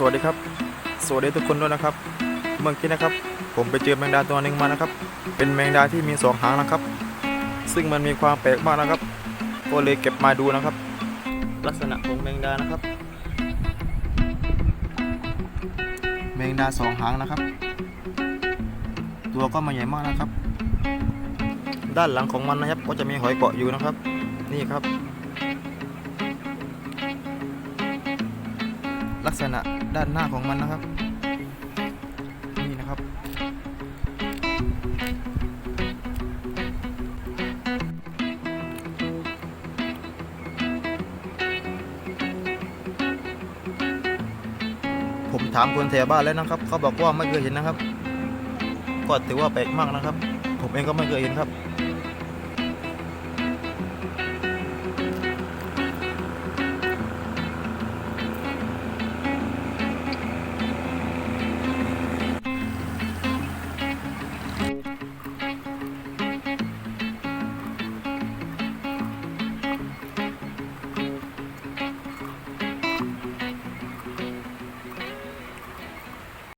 สวัสดีครับ สวัสดีทุกคนด้วยนะครับ เมื่อกี้นะครับ ผมไปเจอแมงดาตัวหนึ่งมานะครับ เป็นแมงดาที่มีสองหางนะครับ ซึ่งมันมีความแปลกมากนะครับ ก็เลยเก็บมาดูนะครับ ลักษณะของแมงดานะครับ แมงดาสองหางนะครับ ตัวก็มาใหญ่มากนะครับ ด้านหลังของมันนะครับ ก็จะมีหอยเกาะอยู่นะครับ นี่ครับ ลักษณะด้านหน้าของมันนะครับ นี่นะครับ ผมถามคนแถวบ้านแล้วนะครับ เขาบอกว่าไม่เคยเห็นนะครับ ก็ถือว่าแปลกมากนะครับ ผมเองก็ไม่เคยเห็นครับ